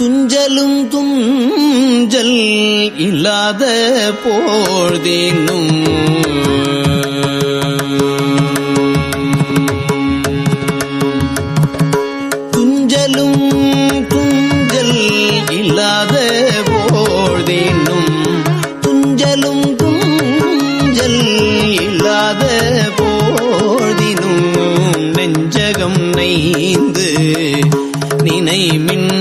துஞ்சலும் துஞ்சல் இல்லாத போழ்தேனும். துஞ்சலும் துஞ்சல் இல்லாத போழ்தேனும். துஞ்சலும் துஞ்சல் இல்லாத போழ்தினும். நெஞ்சகம் நைந்து நினைமின்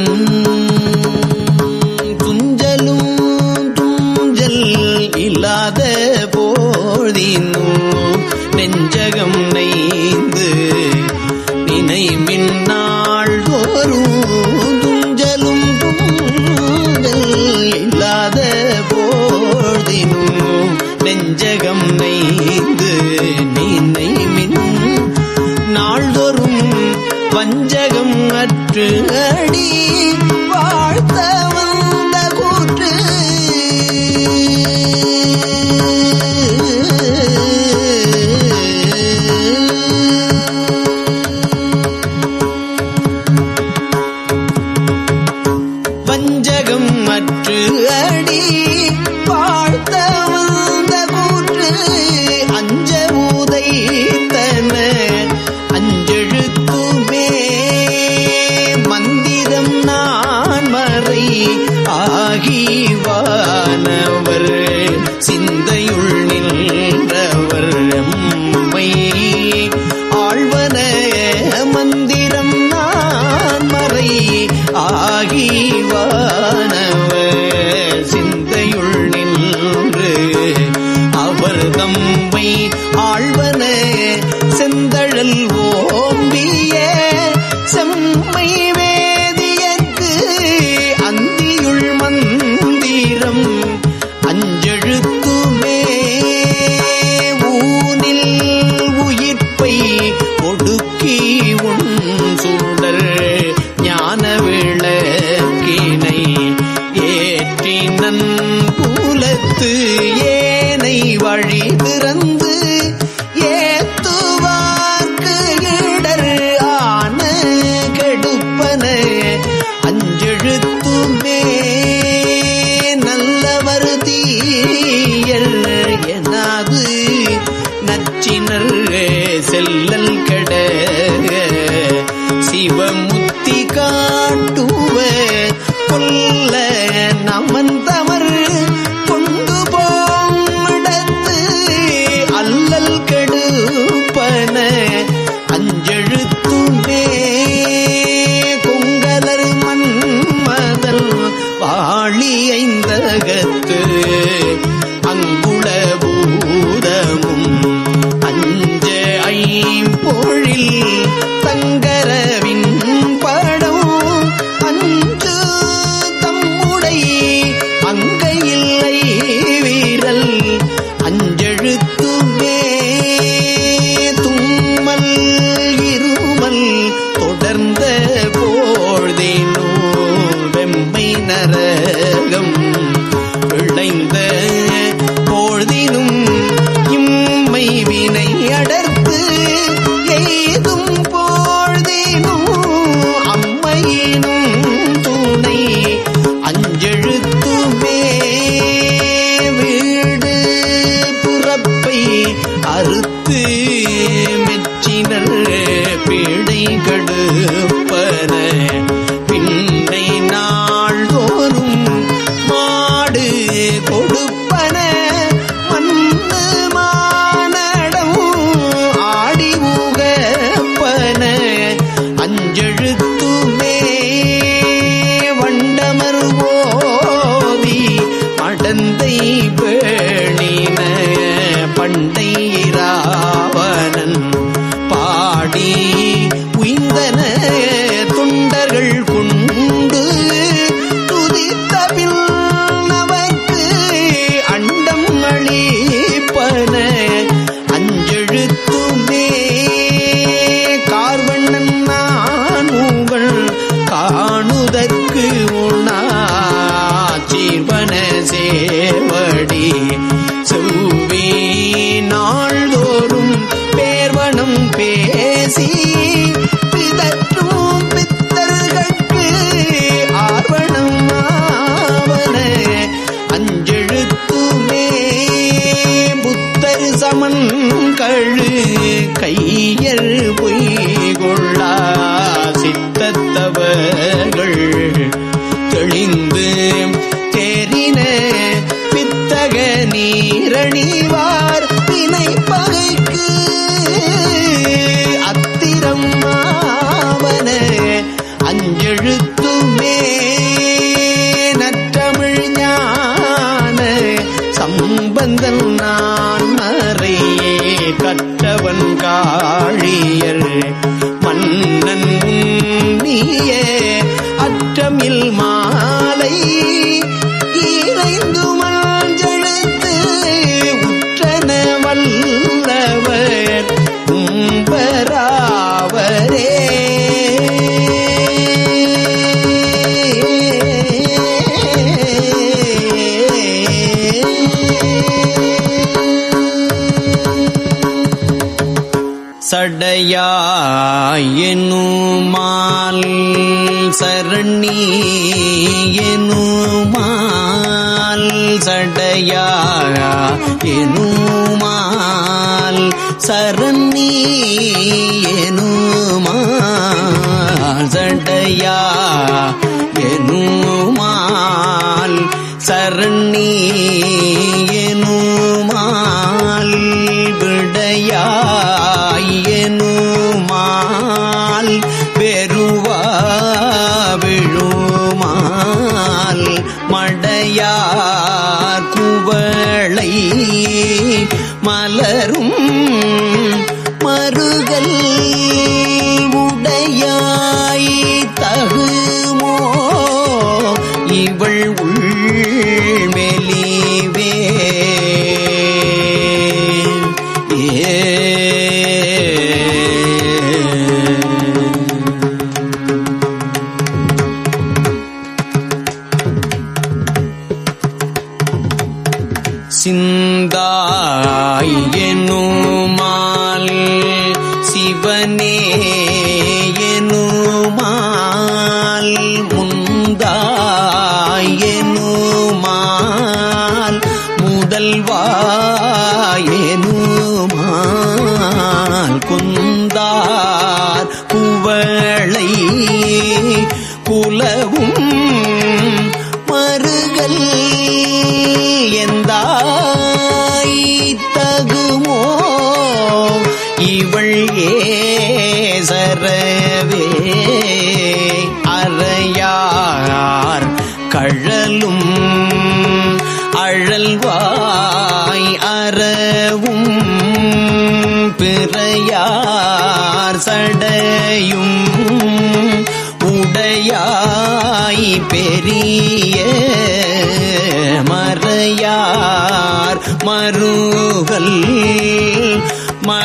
me. ஆகி வானவர் சிந்தையுள் உணர்ந்த போழ்தேனோ கடுப்பன சடையாயனுமால் சரணி எனுமால் சடையா எனுமால் சரணி எனுமால் சடையா. ಮನೆ இவள் ஏ சரவே.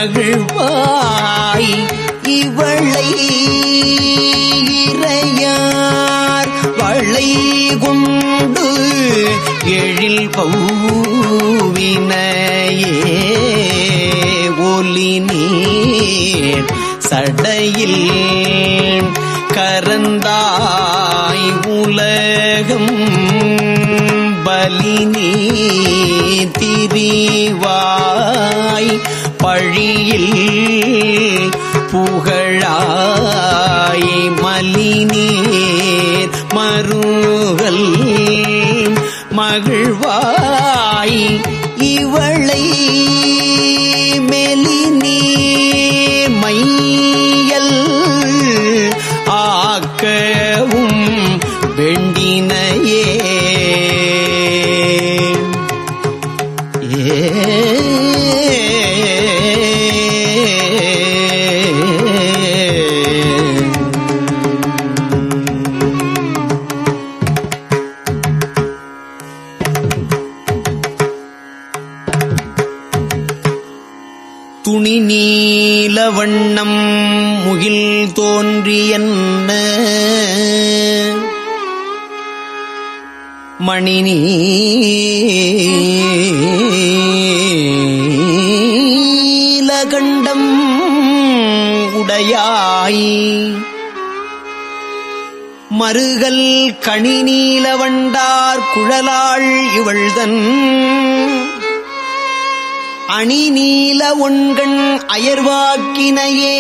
மகிழ்வாய் இவளை இறையார் வளை கொண்டு எழில் பௌவினையே ஒலி நீர் சடையில் கரந்தாய் உலகம் பலினி திரிவாய். பழியில் புகழாய் மலி உடையாய் மருகல் கணி நீலவண்டார் குழலாள் இவள்தன். அணி நீல ஒண்கண் அயர்வாக்கினையே.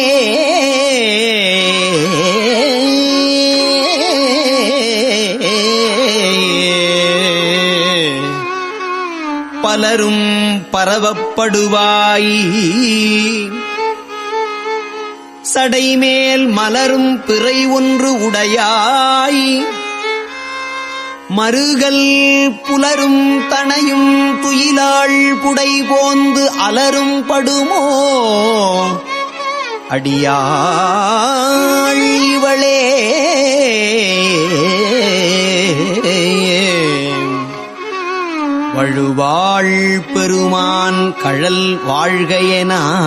பலரும் பரவப்படுவாய். சடைமேல் மலரும் பிறை ஒன்று உடையாய். மறுகள் புலரும் தனையும் துயிலாள் புடை போந்து அலரும் படுமோ? அடியாள் இவளே. வழுவாள் பெருமான் கழல் வாழ்கையனா.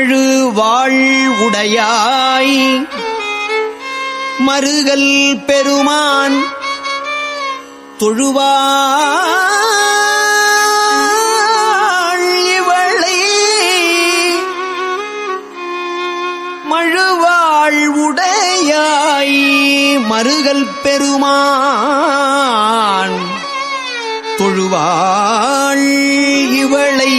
வாழு வாழ்வுடையாய். மருகல் பெருமான் தொழுவாள் இவளை. மழுவாள் உடையாய் மருகல் பெருமான் தொழுவாள் இவளை.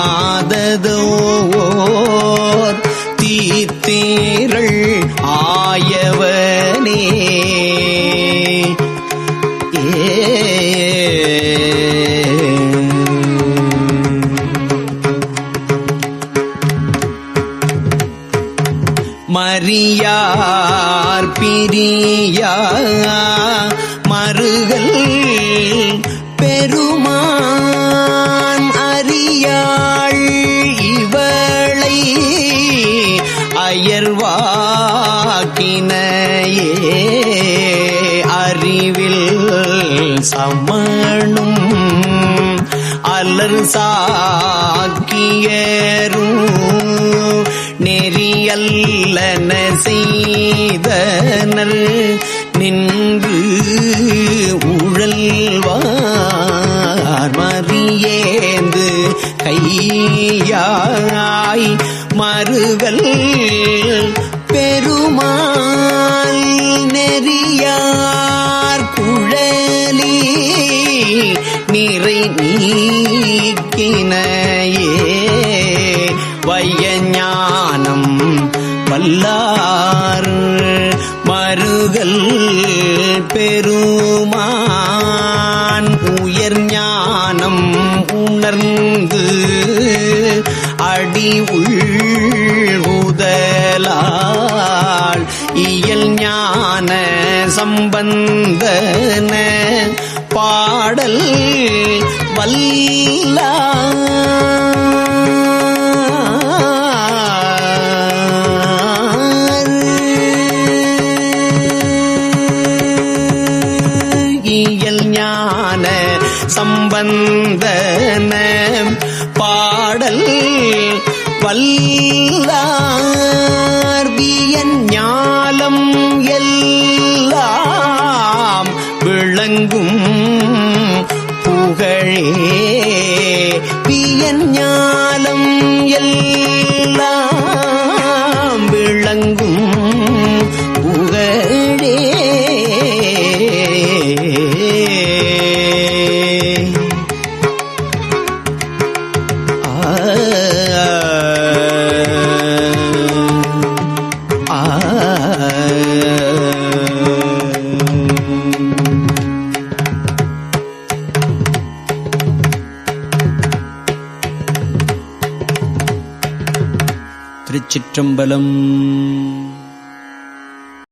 பிரியா மருகல் பெருமான் அறியாள் இவளை அயர்வாக்கினையே அறிவில் சமணும் அலர் சாக்கியரும் நெறியல்லன செய்தனர் நின்று உழல்வார் மறியேந்து கையாய் மறுகள் பெருமாள் நெறியார் குழலி நிறை நீக்கினையே. வையஞானம் வல்லார் மருகல் பெருமான் உயர் ஞானம் உணர்ந்து அடி உள்குதலால் இயல் ஞான சம்பந்தன பாடல் வல்லா சம்பந்தன பாடல் வல்ல திருச்சிற்றம்பலம்